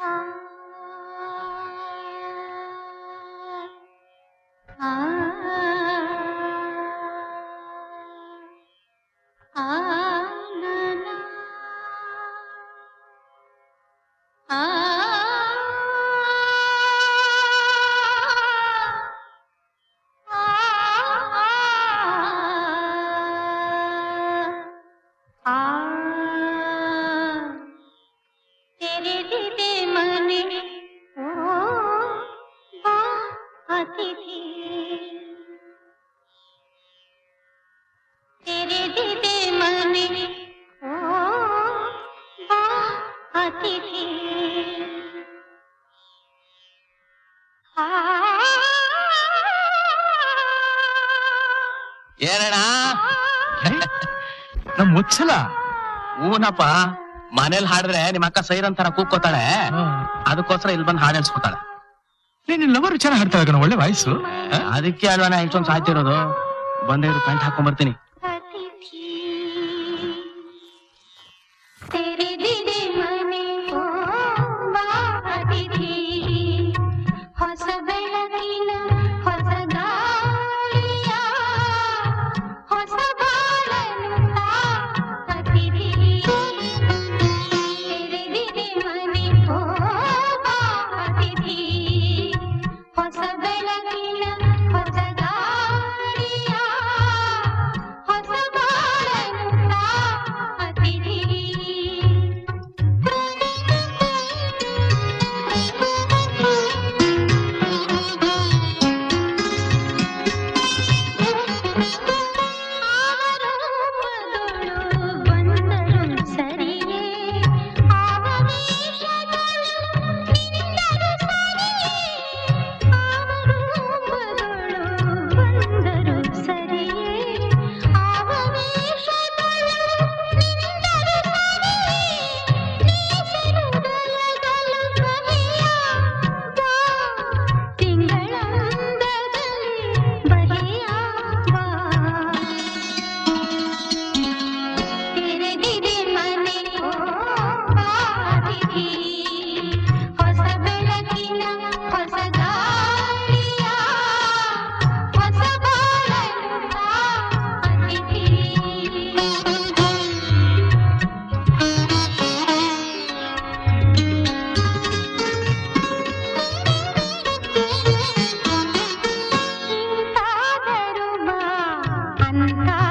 啊 అతిథి ಏನೇನಾ ನಮ್ ಮುಚ್ಚಲ ಹೂನಪ್ಪ ಮನೇಲಿ ಹಾಡಿದ್ರೆ ನಿಮ್ಮ ಅಕ್ಕ ಸೈರಂತರ ಅಂತಾರ ಕೂಕ್ಕೋತಾಳೆ ಅದಕ್ಕೋಸ್ಕರ ಇಲ್ಲಿ ಬಂದು ಹಾಡು ಎನ್ಸ್ಕೋತಾಳೆ ನೀನ್ ಲವರು ಚೆನ್ನಾಗಿ ಹಾಡ್ತಾ ಒಳ್ಳೆ ವಾಯ್ಸು ಅದಕ್ಕೆ ಅಲ್ವಾ ಇಷ್ಟೊಂದು ಸಾಯ್ತಿರೋದು ಬಂದೇ ಪ್ಯಾಂಟ್ ಹಾಕೊಂಡ್ ಬರ್ತೀನಿ